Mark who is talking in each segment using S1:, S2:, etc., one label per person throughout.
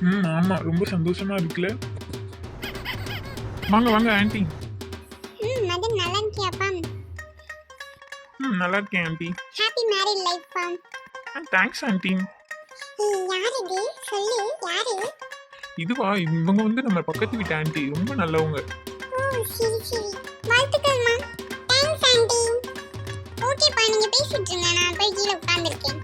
S1: ம் ஆமா ரொம்ப சந்தோஷமா இருக்குல்ல. வாங்க வாங்க ஆண்டி.
S2: ம் மதன் நல்லா இருக்கியாப்பா?
S1: ம் நல்லா இருக்கேன் ஆண்டி.
S2: ஹாப்பி மேரிட் லைஃப் பா.
S1: Thanks aunty.
S2: யார் இது சொல்லு யாரு?
S1: இதுவா? இவங்க வந்து நம்ம பக்கத்து வீட்டு ஆண்டி. ரொம்ப நல்லவங்க.
S2: ஓ சரி சரி. Thanks aunty. ஓகேப்பா நீங்க பேசிட்டு இருங்க. நான் போய் கீழே உட்கார்ந்துருக்கேன்.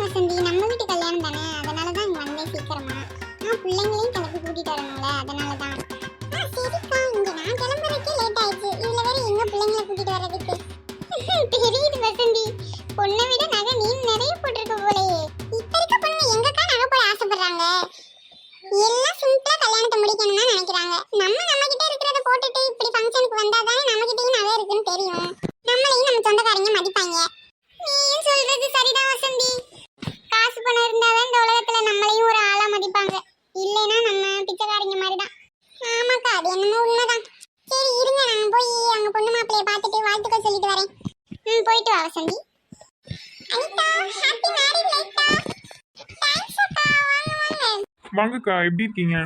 S2: வசந்தி நம்ம வீட்டு கல்யாணம் தானே? அதனால தான் இங்கே வந்தேன் சீக்கிரமா. ஆ பிள்ளைங்களையும் கிளப்பி கூட்டிட்டு வரணும்ல அதனால தான் ஆ சரிக்கா. இங்கே நான் கிளம்புறதுக்கே லேட் ஆயிடுச்சு. இதில் வேற எங்க பிள்ளைங்களை கூட்டிட்டு வர்றதுக்கு? தெரியுது வசந்தி. பொண்ணை விட நகை நீ நிறைய போட்டிருக்க போலயே. இப்போ இருக்க பொண்ணு எங்கக்கா நகை போட ஆசைப்படுறாங்க? எல்லாம் சிம்பிளாக கல்யாணத்தை முடிக்கணும்னு நினைக்கிறாங்க. நம்ம நம்ம கிட்ட இருக்கிறத போட்டுட்டு இப்படி ஃபங்க்ஷனுக்கு வந்தால் தானே நம்ம கிட்டேயும் நகை இருக்குன்னு தெரியும். நம்மளையும் நம்ம சொந்தக்காரங்க மதிப்பாங்க. நீயும் சொல்றது சரிதான்.
S1: வாங்கக்கா எப்படி இருக்கீங்க?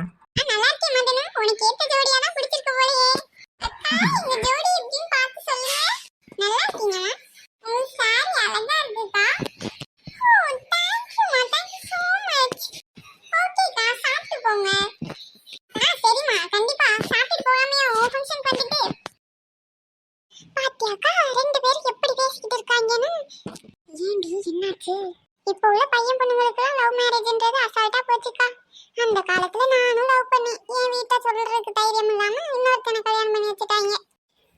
S2: பையன் பொண்ணுங்களுக்குலாம் லவ் மேரேஜ்ன்றது அசால்ட்டா போச்சுக்கா. அந்த காலத்துல நானும் லவ் பண்ணேன். என் வீட்டை சொல்றதுக்கு தைரியம் இல்லாம இன்னொருத்தனை கல்யாணம் பண்ணி வச்சுட்டாங்க.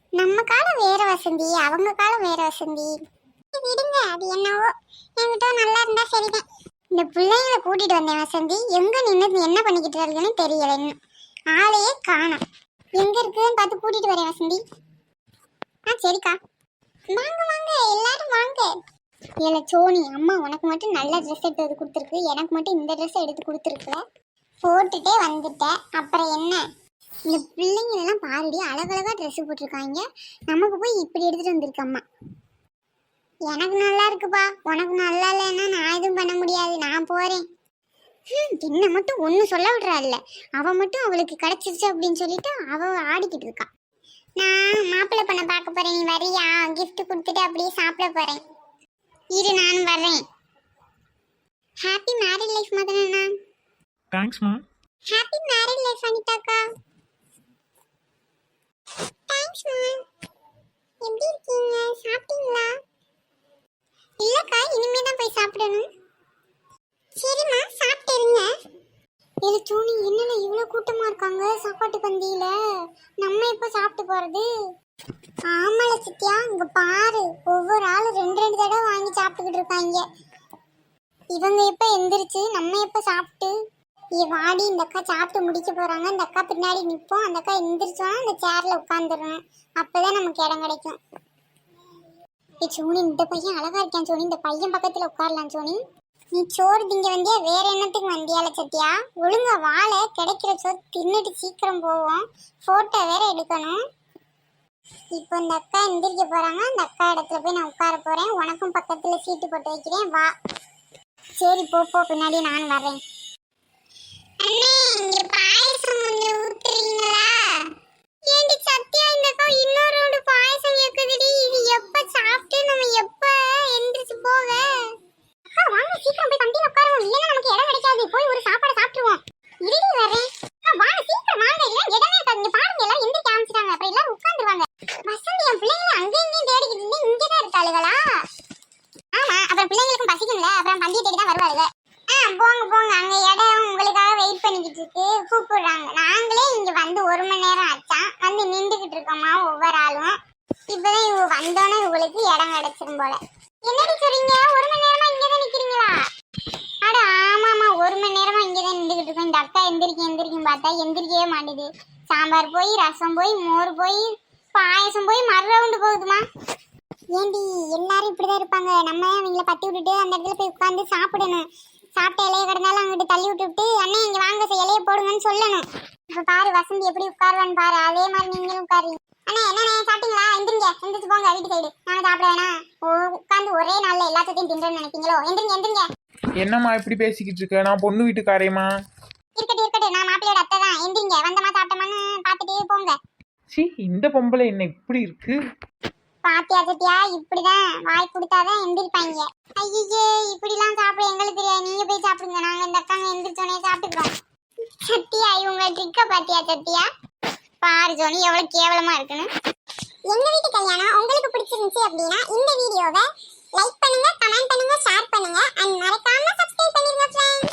S2: நம்ம காலம் வேற வசந்தி அவங்க காலம் வேற வசந்தி. விடுங்க. அது என்னவோ. என்கிட்ட நல்லா இருந்தா சரிதான். இந்த பிள்ளைங்களை கூட்டிட்டு வந்தேன் வசந்தி. எங்க நின்று என்ன பண்ணிக்கிட்டு இருக்குன்னு தெரியல இன்னும். ஆளையே காணும். எங்க இருக்குதுன்னு பார்த்து கூட்டிட்டு வரேன் வசந்தி. ஆ சரிக்கா. வாங்க வாங்க. எல்லாரும் வாங்க. ஏல சோனி அம்மா உனக்கு மட்டும் நல்ல ட்ரெஸ் எடுத்து கொடுத்துருக்கு. எனக்கு மட்டும் இந்த ட்ரெஸ் எடுத்து கொடுத்துருக்குல. போட்டுட்டே வந்துட்டேன் அப்புறம் என்ன? இந்த பிள்ளைங்க எல்லாம் பாருடி அழகழகாக ட்ரெஸ் போட்டிருக்காங்க. நமக்கு போய் இப்படி எடுத்துட்டு வந்திருக்கம்மா எனக்கு நல்லா இருக்குப்பா. உனக்கு நல்லா இல்லைன்னா நான் எதுவும் பண்ண முடியாது. நான் போகிறேன் என்னை மட்டும் ஒன்றும் சொல்ல விடுறா அவள் மட்டும் அவளுக்கு கிடைச்சிருச்சு அப்படின்னு சொல்லிட்டு அவள் ஆடிக்கிட்டு இருக்கா. நான் மாப்பிள்ளை பண்ண பார்க்க போகிறேன் நீ வரியா? கிஃப்ட் கொடுத்துட்டு அப்படியே சாப்பிட போகிறேன் இரு நான் வர்றேன். ஹாப்பி மேரிட் லைஃப் மதனா
S1: தேங்க்ஸ்மா
S2: ஹாப்பி மேரிட் லைஃப் அனிதாக்கா. தேங்க்ஸ் மேம் எப்படி இருக்கீங்க? சாப்பிட்டீங்களா? இல்லக்கா இனிமே தான் போய் சாப்பிடணும். சரிம்மா சாப்பிட்டு இருங்க. இது சோனி என்னடா இவ்வளோ கூட்டமா இருக்காங்க சாப்பாட்டு பந்தியில? நம்ம எப்போ சாப்பிட்டு போறது? ஆமால சித்தியா இங்க பாரு ஒவ்வொரு தடவை போட்டுக்கிட்டு இருக்காங்க. இவங்க எப்போ எந்திரிச்சு நம்ம எப்போ சாப்பிட்டு? வாடி இந்த அக்கா சாப்பிட்டு முடிக்க போகிறாங்க இந்த அக்கா பின்னாடி நிற்போம் அந்த அக்கா எந்திரிச்சோன்னா அந்த சேர்ல உட்காந்துடுறேன் அப்பதான் நமக்கு இடம் கிடைக்கும். ஏ சோனி இந்த பையன் அழகாக இருக்கான் சோனி. இந்த பையன் பக்கத்தில் உட்காரலாம் சோனி. நீ சோறு திங்க வந்தியா? வேற என்னத்துக்கு வந்தியால சத்யா ஒழுங்கா வாழை கிடைக்கிற சோறு தின்னுட்டு சீக்கிரம் போவோம். ஃபோட்டோ வேற எடுக்கணும். இப்போ இந்த அக்கா எந்திரிக்க போறாங்க. அந்த அக்கா இடத்துல போய் நான் உட்கார போறேன். உனக்கும் பக்கத்துல சீட்டு போட்டு வைக்கிறேன். வா. சரி போ போ. பின்னாடி நான் வரேன் அண்ணே இங்க பாயசம் கொஞ்சம் ஊத்துறீங்களா? ஏண்டி சத்யா இந்த அக்கா இன்னும் பாயசம் கேக்குதுடி இது எப்ப சாப்பிட்டு நம்ம எப்ப எந்திரிச்சு போக அக்கா வாங்க சீக்கிரம் போய் கண்டில உட்காருவோம் இல்லைன்னா நமக்கு இடம் கிடைக்காது போய் ஒரு சாப்பாடை சாப்பிட்டுருவோம் இருடி வரேன் அக்கா வாங்க சீக்கிரம் வாங்க இல்ல இடமே இருக்காது இங்க பாருங்க எல்லாம் எந்திரிக்க ஆரம்பிச்சிட்டாங்க அப்புறம் எல்லாரும் உட்காந்துருவாங்க வசந்தி என் பிள்ளைங்களை அங்கேயும் இங்கேயும் தேடிக்கிட்டு இருந்து இங்கதான் இருக்காளுகளா ஆமா அப்புறம் பிள்ளைங்களுக்கும் பசிக்கும்ல அப்புறம் பந்தியை தேடி தான் வருவாளுங்க ஆ போங்க போங்க அங்க இடம் உங்களுக்காக வெயிட் இருக்கு கூப்பிடுறாங்க. நாங்களே இங்க வந்து ஒரு மணி நேரம் ஆச்சான் வந்து நின்றுகிட்டு இருக்கோமா ஒவ்வொரு ஆளும். இப்பதான் இவங்க வந்தோன்னே இவங்களுக்கு இடம் கிடைச்சிரும் போல. என்னடி சொல்றீங்க? ஒரு மணி நேரமா இங்கதான் நிக்கிறீங்களா? அட ஆமாமா ஒரு மணி நேரமா இங்கதான் நின்றுகிட்டு இருக்கோம். இந்த அக்கா எந்திரிக்க எந்திரிக்கும் பார்த்தா எந்திரிக்கவே மாட்டேது சாம்பார் போய் ரசம் போய் மோர் போய் பாயசம் போய் மறு ரவுண்டு போகுதுமா ஏண்டி எல்லாரும் இப்படிதான் இருப்பாங்க. நம்ம அவங்கள பத்தி விட்டுட்டு அந்த இடத்துல போய் உட்காந்து சாப்பிடணும். சாப்பிட்ட இலைய கிடந்தாலும் அங்கிட்டு தள்ளி விட்டுவிட்டு அண்ணே இங்க வாங்க சார் இலைய போடுங்கன்னு சொல்லணும். இப்ப பாரு வசந்தி எப்படி உட்காருவான்னு பாரு. அதே மாதிரி நீங்களும் உட்காருங்க அண்ணா என்னண்ணே சாப்பிட்டீங்களா? எந்திரிங்க எந்திரிச்சு போங்க வீட்டு சைடு. நானும் சாப்பிட வேணாம். உட்காந்து ஒரே நாள்ல எல்லாத்தையும் தின்றேன்னு நினைப்பீங்களோ? எந்திரிங்க எந்திரிங்க.
S1: என்னம்மா இப்படி பேசிக்கிட்டு இருக்க? நான் பொண்ணு வீட்டுக்காரேம்மா.
S2: இருக்கட்டும் இருக்கட்டும். நான் மாப்பிள்ளையோட அத்தை தான். எந்திரிங்க வந்தமா சாப்பிட்டோமான்னு பார்த்துட்டே போங்க.
S1: சி இந்த பொம்பளை என்ன இப்படி இருக்கு?
S2: பாத்தியா சத்தியா இப்படிதான் வாய் கொடுத்தாதான் எந்திரிப்பாங்க. ஐயே இப்படிலாம் சாப்பிட எங்களுக்கு தெரியாது. நீங்க போய் சாப்பிடுங்க. நாங்க இந்த அக்காங்க எந்திரிச்சோனே சாப்பிட்டுக்கிறோம். சத்தியா இவங்க ட்ரிக்க பாத்தியா சத்தியா பாரு ஜோனி எவ்வளவு கேவலமா இருக்குன்னு. எங்க வீட்டு கல்யாணம் உங்களுக்கு பிடிச்சிருந்துச்சு அப்படின்னா இந்த வீடியோவை லைக் பண்ணுங்க கமெண்ட் பண்ணுங்க ஷேர் பண்ணுங்க அண்ட் மறக்காம சப்ஸ்கிரைப் பண்ணிருங்க ஃப்ரெண்ட்ஸ்